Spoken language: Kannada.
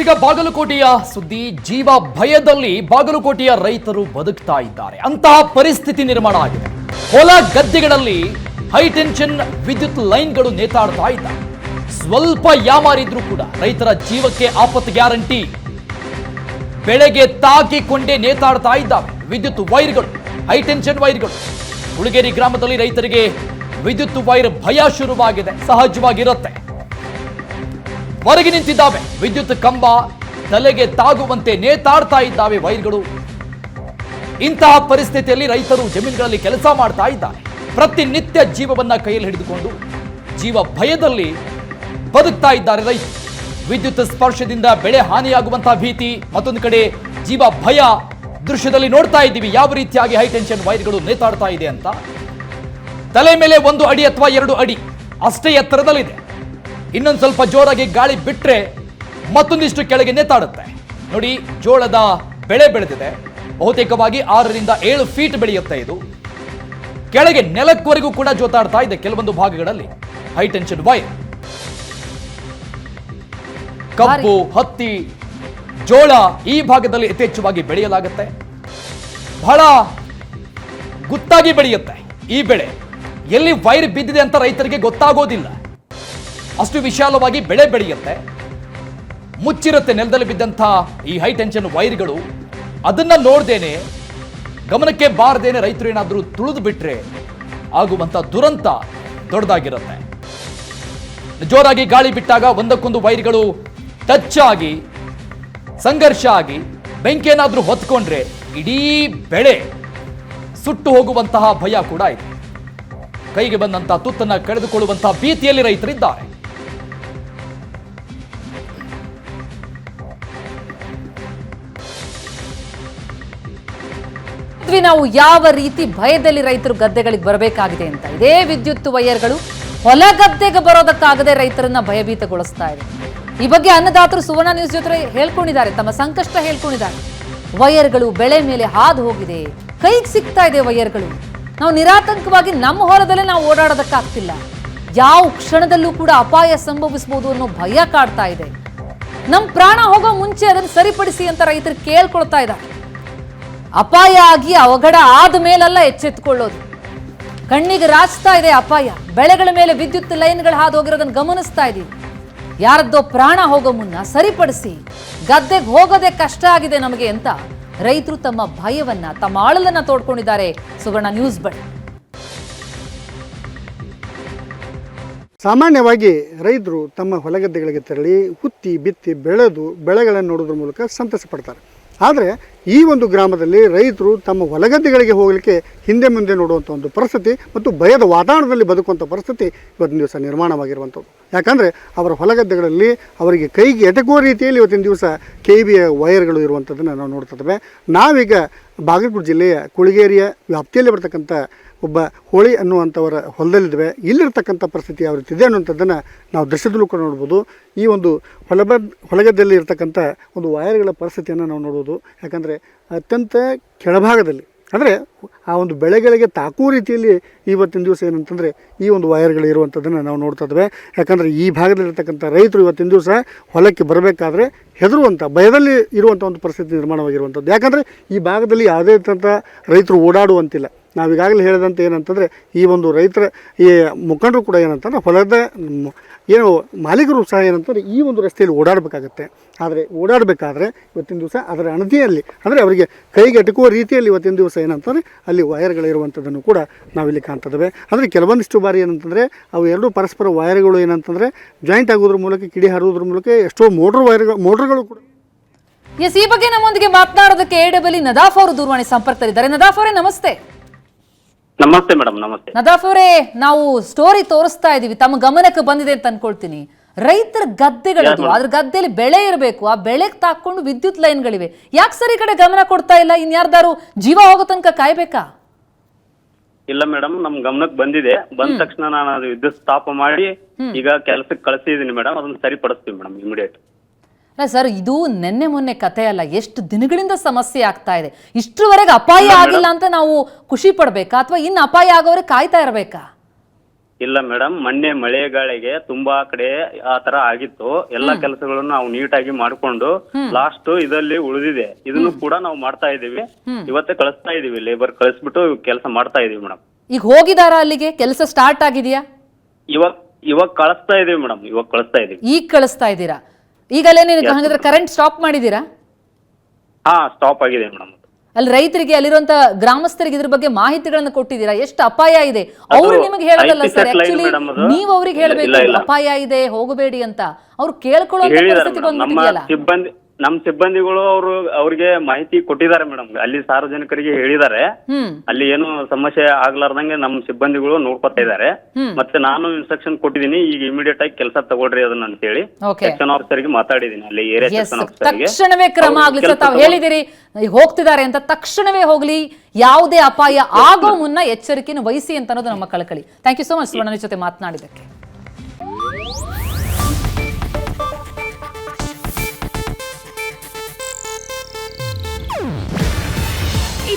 ಎಸ್ಸಿಗ ಬಾಗಲಕೋಟೆಯ ಸುದ್ದಿ, ಜೀವ ಭಯದಲ್ಲಿ ಬಾಗಲಕೋಟೆಯ ರೈತರು ಬದುಕ್ತಾ ಇದ್ದಾರೆ. ಅಂತಹ ಪರಿಸ್ಥಿತಿ ನಿರ್ಮಾಣ ಆಗಿದೆ. ಹೊಲ ಗದ್ದೆಗಳಲ್ಲಿ ಹೈ ಟೆನ್ಷನ್ ವಿದ್ಯುತ್ ಲೈನ್ಗಳು ನೇತಾಡ್ತಾ ಇದ್ದಾರೆ ಸ್ವಲ್ಪ ಯಾಮಾರಿದ್ರು ಕೂಡ ರೈತರ ಜೀವಕ್ಕೆ ಆಪತ್ತು ಗ್ಯಾರಂಟಿ ಬೆಳೆಗೆ ತಾಕಿಕೊಂಡೇ ನೇತಾಡ್ತಾ ಇದ್ದಾವೆ. ವಿದ್ಯುತ್ ವೈರ್ಗಳು ಹೈ ಟೆನ್ಷನ್ ವೈರ್ಗಳು. ಹುಳಿಗೇರಿ ಗ್ರಾಮದಲ್ಲಿ ರೈತರಿಗೆ ವಿದ್ಯುತ್ ವೈರ್ ಭಯ ಶುರುವಾಗಿದೆ. ಸಹಜವಾಗಿರುತ್ತೆ. ಹೊರಗೆ ನಿಂತಿದ್ದಾವೆ. ವಿದ್ಯುತ್ ಕಂಬ ತಲೆಗೆ ತಾಗುವಂತೆ ನೇತಾಡ್ತಾ ಇದ್ದಾವೆ ವೈರ್ಗಳು. ಇಂತಹ ಪರಿಸ್ಥಿತಿಯಲ್ಲಿ ರೈತರು ಜಮೀನುಗಳಲ್ಲಿ ಕೆಲಸ ಮಾಡ್ತಾ ಇದ್ದಾರೆ. ಪ್ರತಿನಿತ್ಯ ಜೀವವನ್ನ ಕೈಯಲ್ಲಿ ಹಿಡಿದುಕೊಂಡು ಜೀವ ಭಯದಲ್ಲಿ ಬದುಕ್ತಾ ಇದ್ದಾರೆ ರೈತರು. ವಿದ್ಯುತ್ ಸ್ಪರ್ಶದಿಂದ ಬೆಳೆ ಹಾನಿಯಾಗುವಂತಹ ಭೀತಿ, ಮತ್ತೊಂದು ಕಡೆ ಜೀವ ಭಯ ದೃಶ್ಯದಲ್ಲಿ ನೋಡ್ತಾ ಇದ್ದೀವಿ. ಯಾವ ರೀತಿಯಾಗಿ ಹೈ ಟೆನ್ಷನ್ ವೈರ್ಗಳು ನೇತಾಡ್ತಾ ಇದೆ ಅಂತ. ತಲೆ ಮೇಲೆ ಒಂದು ಅಡಿ ಅಥವಾ ಎರಡು ಅಡಿ, ಅಷ್ಟೇ ಎತ್ತರದಲ್ಲಿದೆ. ಇನ್ನೊಂದು ಸ್ವಲ್ಪ ಜೋರಾಗಿ ಗಾಳಿ ಬಿಟ್ಟರೆ ಮತ್ತೊಂದಿಷ್ಟು ಕೆಳಗೆ ನೇತಾಡುತ್ತೆ. ನೋಡಿ ಜೋಳದ ಬೆಳೆ ಬೆಳೆದಿದೆ. ಬಹುತೇಕವಾಗಿ ಆರರಿಂದ ಏಳು ಫೀಟ್ ಬೆಳೆಯುತ್ತೆ ಇದು. ಕೆಳಗೆ ನೆಲಕ್ಕವರೆಗೂ ಕೂಡ ಜೋತಾಡ್ತಾ ಇದೆ ಕೆಲವೊಂದು ಭಾಗಗಳಲ್ಲಿ. ಹೈ ಟೆನ್ಷನ್ ವೈರ್ ಕಬ್ಬು ಹತ್ತಿ ಜೋಳ ಈ ಭಾಗದಲ್ಲಿ ಯಥೇಚ್ಛವಾಗಿ ಬೆಳೆಯಲಾಗುತ್ತೆ. ಬಹಳ ಗುತ್ತಾಗಿ ಬೆಳೆಯುತ್ತೆ ಈ ಬೆಳೆ. ಎಲ್ಲಿ ವೈರ್ ಬಿದ್ದಿದೆ ಅಂತ ರೈತರಿಗೆ ಗೊತ್ತಾಗೋದಿಲ್ಲ. ಅಷ್ಟು ವಿಶಾಲವಾಗಿ ಬೆಳೆ ಬೆಳೆಯುತ್ತೆ. ಮುಚ್ಚಿರುತ್ತೆ ನೆಲದಲ್ಲಿ ಬಿದ್ದಂಥ ಈ ಹೈ ಟೆನ್ಷನ್ ವೈರ್ಗಳು. ಅದನ್ನ ನೋಡ್ದೇನೆ, ಗಮನಕ್ಕೆ ಬಾರದೇನೆ ರೈತರು ಏನಾದರೂ ತುಳಿದು ಬಿಟ್ರೆ ಆಗುವಂತ ದುರಂತ ದೊಡ್ಡದಾಗಿರುತ್ತೆ. ಜೋರಾಗಿ ಗಾಳಿ ಬಿಟ್ಟಾಗ ಒಂದಕ್ಕೊಂದು ವೈರ್ಗಳು ಟಚ್ ಆಗಿ, ಸಂಘರ್ಷ ಆಗಿ ಬೆಂಕಿಯೇನಾದ್ರೂ ಹೊತ್ಕೊಂಡ್ರೆ ಇಡೀ ಬೆಳೆ ಸುಟ್ಟು ಹೋಗುವಂತಹ ಭಯ ಕೂಡ ಇದೆ. ಕೈಗೆ ಬಂದಂತಹ ತುತ್ತನ್ನು ಕಳೆದುಕೊಳ್ಳುವಂತಹ ಭೀತಿಯಲ್ಲಿ ರೈತರಿದ್ದಾರೆ. ನಾವು ಯಾವ ರೀತಿ ಭಯದಲ್ಲಿ ರೈತರು ಗದ್ದೆಗಳಿಗೆ ಬರಬೇಕಾಗಿದೆ ಅಂತ. ಇದೇ ವಿದ್ಯುತ್ ವೈರ್ಗಳು ಹೊಲ ಗದ್ದೆಗೆ ಬರೋದಕ್ಕಾಗದೆ ರೈತರನ್ನ ಭಯಭೀತಗೊಳಿಸ್ತಾ ಇದೆ. ಈ ಬಗ್ಗೆ ಅನ್ನದಾತರು ಸುವರ್ಣ ನ್ಯೂಸ್ ಜೊತೆ ಹೇಳ್ಕೊಂಡಿದ್ದಾರೆ. ತಮ್ಮ ಸಂಕಷ್ಟ ಹೇಳ್ಕೊಂಡಿದ್ದಾರೆ. ವೈರ್ಗಳು ಬೆಳೆ ಮೇಲೆ ಹಾದು ಹೋಗಿದೆ. ಕೈಗೆ ಸಿಗ್ತಾ ಇದೆ ವೈರ್ಗಳು ನಾವು ನಿರಾತಂಕವಾಗಿ ನಮ್ಮ ಹೊಲದಲ್ಲೇ ನಾವು ಓಡಾಡೋದಕ್ಕಾಗ್ತಿಲ್ಲ. ಯಾವ ಕ್ಷಣದಲ್ಲೂ ಕೂಡ ಅಪಾಯ ಸಂಭವಿಸಬಹುದು ಅನ್ನೋ ಭಯ ಕಾಡ್ತಾ ಇದೆ. ನಮ್ಮ ಪ್ರಾಣ ಹೋಗೋ ಮುಂಚೆ ಅದನ್ನು ಸರಿಪಡಿಸಿ ಅಂತ ರೈತರು ಕೇಳ್ಕೊಳ್ತಾ ಇದ್ದಾರೆ. ಅಪಾಯ ಆಗಿ ಅವಘಡ ಆದ ಮೇಲೆಲ್ಲ ಎಚ್ಚೆತ್ಕೊಳ್ಳೋದು. ಕಣ್ಣಿಗೆ ರಾಚ್ತಾ ಇದೆ ಅಪಾಯ. ಬೆಳೆಗಳ ಮೇಲೆ ವಿದ್ಯುತ್ ಲೈನ್ಗಳು ಹಾದು ಹೋಗಿರೋದನ್ನು ಗಮನಿಸ್ತಾ ಇದೀವಿ. ಯಾರದ್ದೋ ಪ್ರಾಣ ಹೋಗೋ ಮುನ್ನ ಸರಿಪಡಿಸಿ ಗದ್ದೆಗೆ ಹೋಗೋದೇ ಕಷ್ಟ ಆಗಿದೆ ನಮಗೆ ಅಂತ ರೈತರು ತಮ್ಮ ಭಯವನ್ನ, ತಮ್ಮ ಆಳಲನ್ನ ತೋಡ್ಕೊಂಡಿದ್ದಾರೆ ಸುವರ್ಣ ನ್ಯೂಸ್ ಬಟ್ ಸಾಮಾನ್ಯವಾಗಿ ರೈತರು ತಮ್ಮ ಹೊಲಗದ್ದೆಗಳಿಗೆ ತೆರಳಿ ಹುತ್ತಿ, ಬಿತ್ತಿ ಬೆಳೆದು ಬೆಳೆಗಳನ್ನು ನೋಡೋದ್ರ ಮೂಲಕ ಸಂತಸ ಪಡ್ತಾರೆ. ಆದರೆ ಈ ಒಂದು ಗ್ರಾಮದಲ್ಲಿ ರೈತರು ತಮ್ಮ ಹೊಲಗದ್ದೆಗಳಿಗೆ ಹೋಗಲಿಕ್ಕೆ ಹಿಂದೆ ಮುಂದೆ ನೋಡುವಂಥ ಒಂದು ಪರಿಸ್ಥಿತಿ ಮತ್ತು ಭಯದ ವಾತಾವರಣದಲ್ಲಿ ಬದುಕುವಂಥ ಪರಿಸ್ಥಿತಿ ಇವತ್ತಿನ ದಿವಸ ನಿರ್ಮಾಣವಾಗಿರುವಂಥದ್ದು. ಯಾಕಂದರೆ ಅವರ ಹೊಲಗದ್ದೆಗಳಲ್ಲಿ ಅವರಿಗೆ ಕೈಗೆ ಎಟಕುವ ರೀತಿಯಲ್ಲಿ ಇವತ್ತಿನ ದಿವಸ ಕೆ ಬಿಯ ವೈರ್ಗಳು ಇರುವಂಥದ್ದನ್ನು ನಾವು ನೋಡ್ತಿದ್ದೇವೆ ನಾವೀಗ ಬಾಗಲಕೋಟೆ ಜಿಲ್ಲೆಯ ಕುಳಗೇರಿಯ ವ್ಯಾಪ್ತಿಯಲ್ಲಿ ಬರ್ತಕ್ಕಂಥ ಒಬ್ಬ ಹೋಳಿ ಅನ್ನುವಂಥವರ ಹೊಲದಲ್ಲಿದ್ದಾವೆ ಇಲ್ಲಿರ್ತಕ್ಕಂಥ ಪರಿಸ್ಥಿತಿ ಯಾವ ರೀತಿ ಇದೆ ಅನ್ನುವಂಥದ್ದನ್ನು ನಾವು ದೃಶ್ಯದಲ್ಲೂ ಕೂಡ ನೋಡ್ಬೋದು. ಈ ಒಂದು ಹೊಲಬ, ಹೊಲಗದ್ದೆಯಲ್ಲಿ ಇರ್ತಕ್ಕಂಥ ಒಂದು ವಾಯರ್ಗಳ ಪರಿಸ್ಥಿತಿಯನ್ನು ನಾವು ನೋಡ್ಬೋದು. ಯಾಕಂದರೆ ಅತ್ಯಂತ ಕೆಳಭಾಗದಲ್ಲಿ, ಅಂದರೆ ಆ ಒಂದು ಬೆಳೆಗಳಿಗೆ ತಾಕುವ ರೀತಿಯಲ್ಲಿ ಇವತ್ತಿನ ದಿವಸ ಏನಂತಂದರೆ ಈ ಒಂದು ವಾಯರ್ಗಳು ಇರುವಂಥದ್ದನ್ನು ನಾವು ನೋಡ್ತಾ ಇದ್ದೇವೆ. ಯಾಕಂದರೆ ಈ ಭಾಗದಲ್ಲಿರ್ತಕ್ಕಂಥ ರೈತರು ಇವತ್ತಿನ ದಿವಸ ಹೊಲಕ್ಕೆ ಬರಬೇಕಾದ್ರೆ ಹೆದರುವಂಥ, ಭಯದಲ್ಲಿ ಇರುವಂಥ ಒಂದು ಪರಿಸ್ಥಿತಿ ನಿರ್ಮಾಣವಾಗಿರುವಂಥದ್ದು. ಯಾಕಂದರೆ ಈ ಭಾಗದಲ್ಲಿ ಯಾವುದೇ ರೀತಿಯಂಥ ರೈತರು ಓಡಾಡುವಂತಿಲ್ಲ. ನಾವೀಗಾಗಲೇ ಹೇಳಿದಂತೆ ಏನಂತಂದರೆ, ಈ ಒಂದು ರೈತರ, ಈ ಮುಖಂಡರು ಕೂಡ ಏನಂತಂದ್ರೆ, ಹೊಲದ ಏನು ಮಾಲೀಕರು ಸಹ ಏನಂತಂದರೆ ಈ ಒಂದು ರಸ್ತೆಯಲ್ಲಿ ಓಡಾಡಬೇಕಾಗತ್ತೆ. ಆದರೆ ಓಡಾಡಬೇಕಾದ್ರೆ ಇವತ್ತಿನ ದಿವಸ ಅದರ ಅಣದಿಯಲ್ಲಿ ಅಂದರೆ ಅವರಿಗೆ ಕೈಗೆ ಎಟಕುವ ರೀತಿಯಲ್ಲಿ ಇವತ್ತಿನ ದಿವಸ ಏನಂತಂದರೆ ಅಲ್ಲಿ ವೈರ್ಗಳಿರುವಂಥದ್ದನ್ನು ಕೂಡ ನಾವಿಲ್ಲಿ ಕಾಣ್ತದವೆ. ಅಂದರೆ ಕೆಲವೊಂದಿಷ್ಟು ಬಾರಿ ಏನಂತಂದರೆ, ಅವು ಎರಡೂ ಪರಸ್ಪರ ವೈರ್ಗಳು ಏನಂತಂದರೆ ಜಾಯಿಂಟ್ ಆಗೋದ್ರ ಮೂಲಕ, ಕಿಡಿ ಹಾರೋದ್ರ ಮೂಲಕ ಎಷ್ಟೋ ಮೋಟ್ರ್ ವೈರ್ಗಳು, ಮೋಟ್ರ್ಗಳು ಕೂಡ. ಎಸ್ ಈ ಬಗ್ಗೆ ನಮ್ಮೊಂದಿಗೆ ಮಾತನಾಡೋದಕ್ಕೆ ಎ ಡಬ್ಲ್ಯೂ ನದಾಫ್ ಅವರು ದೂರವಾಣಿ ಸಂಪರ್ಕದಲ್ಲಿದ್ದಾರೆ. ನದಾಫ್ ಅವರೇ, ನಮಸ್ತೆ. ನಮಸ್ತೆ ಮೇಡಮ್ ನಮಸ್ತೆ. ನದಾಫ್ ಅವರೇ ನಾವು ಸ್ಟೋರಿ ತೋರಿಸ್ತಾ ಇದೀವಿ. ತಮ್ಮ ಗಮನಕ್ಕೆ ಬಂದಿದೆ ಅಂತ ಅನ್ಕೊಳ್ತೀನಿ. ರೈತರ ಗದ್ದೆಗಳು ಅದ್ರ ಗದ್ದೆಯಲ್ಲಿ ಬೆಳೆ ಇರಬೇಕು. ಆ ಬೆಳೆಗೆ ತಾಕೊಂಡು ವಿದ್ಯುತ್ ಲೈನ್ಗಳಿವೆ. ಯಾಕೆ ಸರಿ ಕಡೆ ಗಮನ ಕೊಡ್ತಾ ಇಲ್ಲ? ಇನ್ಯಾರ್ದಾರು ಜೀವ ಹೋಗೋ ತನಕ ಕಾಯ್ಬೇಕಾ? ಇಲ್ಲ ಮೇಡಮ್ ನಮ್ ಗಮನಕ್ಕೆ ಬಂದಿದೆ. ಬಂದ ತಕ್ಷಣ ನಾನು ಅದು ವಿದ್ಯುತ್ ಸ್ಥಾಪ ಮಾಡಿ ಈಗ ಕೆಲಸಕ್ಕೆ ಕಳಿಸಿದೀನಿ ಮೇಡಮ್. ಅದನ್ನ ಸರಿಪಡಿಸ್ತೀವಿ ಮೇಡಮ್ ಇಮಿಡಿಯೇಟ್ ಅಲ್ಲ ಸರ್ ಇದು ನಿನ್ನೆ ಮೊನ್ನೆ ಕತೆ ಅಲ್ಲ. ಎಷ್ಟು ದಿನಗಳಿಂದ ಸಮಸ್ಯೆ ಆಗ್ತಾ ಇದೆ. ಇಷ್ಟರವರೆಗೆ ಅಪಾಯ ಆಗಿಲ್ಲ ಅಂತ ನಾವು ಖುಷಿ ಪಡ್ಬೇಕಾ? ಅಥವಾ ಇನ್ನು ಅಪಾಯ ಆಗೋವರೆಗೆ ಕಾಯ್ತಾ ಇರಬೇಕಾ? ಇಲ್ಲ ಮೇಡಮ್ ಮೊನ್ನೆ ಮಳೆಗಾಳಿಗೆ ತುಂಬಾ ಕಡೆ ಆ ತರ ಆಗಿತ್ತು. ಎಲ್ಲಾ ಕೆಲಸಗಳನ್ನು ನಾವು ನೀಟಾಗಿ ಮಾಡ್ಕೊಂಡು ಲಾಸ್ಟ್ ಇದಲ್ಲಿ ಉಳಿದಿದೆ. ಇದನ್ನು ಕೂಡ ನಾವು ಮಾಡ್ತಾ ಇದೀವಿ ಇವತ್ತೇ ಕಳಿಸ್ತಾ ಇದೀವಿ ಲೇಬರ್ ಕಳಿಸ್ಬಿಟ್ಟು ಕೆಲಸ ಮಾಡ್ತಾ ಇದೀವಿ ಮೇಡಮ್. ಈಗ ಹೋಗಿದಾರಾ ಅಲ್ಲಿಗೆ? ಕೆಲಸ ಸ್ಟಾರ್ಟ್ ಆಗಿದೆಯಾ? ಇವಾಗ ಇವಾಗ ಕಳಿಸ್ತಾ ಇದೀವಿ ಮೇಡಮ್ ಇವಾಗ ಕಳಿಸ್ತಾ ಇದೀವಿ ಈಗ ಕಳಿಸ್ತಾ ಇದ್ದೀರಾ? ಈಗಲೇ ನೀವು ಹಾಗಾದ್ರೆ ಕರೆಂಟ್ ಸ್ಟಾಪ್ ಮಾಡಿದ್ದೀರಾ? ಹಾ ಸ್ಟಾಪ್ ಆಗಿದೆ ಮೇಡಮ್ ಅಲ್ಲಿ ರೈತರಿಗೆ ಅಲ್ಲಿರುವಂತ ಗ್ರಾಮಸ್ಥರಿಗೆ ಇದ್ರ ಬಗ್ಗೆ ಮಾಹಿತಿಗಳನ್ನ ಕೊಟ್ಟಿದ್ದೀರಾ? ಎಷ್ಟು ಅಪಾಯ ಇದೆ? ಅವರು ನಿಮಗೆ ಹೇಳೋದಲ್ಲ ಸರ್ ಆಕ್ಚುಲಿ ನೀವು ಅವ್ರಿಗೆ ಹೇಳ್ಬೇಕು. ಅಪಾಯ ಇದೆ ಹೋಗಬೇಡಿ ಅಂತ. ಅವ್ರು ಕೇಳ್ಕೊಳ್ಳೋ ಪರಿಸ್ಥಿತಿ ಬಂದಿದೆಯಲ್ಲ ನಮ್ಮ ಬಂದ್ಬಿಟ್ಟಿದೆಯಲ್ಲ? ಸಿಬ್ಬಂದಿ ನಮ್ಮ ಸಿಬ್ಬಂದಿಗಳು ಅವರು ಅವ್ರಿಗೆ ಮಾಹಿತಿ ಕೊಟ್ಟಿದ್ದಾರೆ ಮೇಡಮ್. ಅಲ್ಲಿ ಸಾರ್ವಜನಿಕರಿಗೆ ಹೇಳಿದ್ದಾರೆ. ಹ್ಮ್. ಅಲ್ಲಿ ಏನು ಸಮಸ್ಯೆ ಆಗ್ಲಾರ್ದಂಗೆ ನಮ್ಮ ಸಿಬ್ಬಂದಿಗಳು ನೋಡ್ಕೊತಾ ಇದ್ದಾರೆ. ಮತ್ತೆ ನಾನು ಇನ್ಸ್ಟ್ರಕ್ಷನ್ ಕೊಟ್ಟಿದ್ದೀನಿ. ಈಗ ಇಮಿಡಿಯೇಟ್ ಆಗಿ ಕೆಲಸ ತಗೊಳ್ರಿ ಅದನ್ನ ಅಂತ ಹೇಳಿ. ಸೆಕ್ಷನ್ ಆಫೀಸರ್ಗೆ ಮಾತಾಡಿದ್ದೀನಿ. ಅಲ್ಲಿ ಏರಿಯಾ ಎಸ್ ಸೆಕ್ಷನ್ ಆಫೀಸರ್ಗೆ ತಕ್ಷಣವೇ ಕ್ರಮ ಆಗ್ಲಿ ಸರ್ ತಾವು ಹೇಳಿದಿರಿ ಹೋಗ್ತಿದ್ದಾರೆ ಅಂತ ತಕ್ಷಣವೇ ಹೋಗ್ಲಿ. ಯಾವುದೇ ಅಪಾಯ ಆಗೋ ಮುನ್ನ ಎಚ್ಚರಿಕೆಯನ್ನು ವಹಿಸಿ ಅಂತ ಅನ್ನೋದು ನಮ್ಮ ಕಳಕಳಿ. Thank you so much Suvarna ಜೊತೆ ಮಾತನಾಡಿದ್ದಕ್ಕೆ.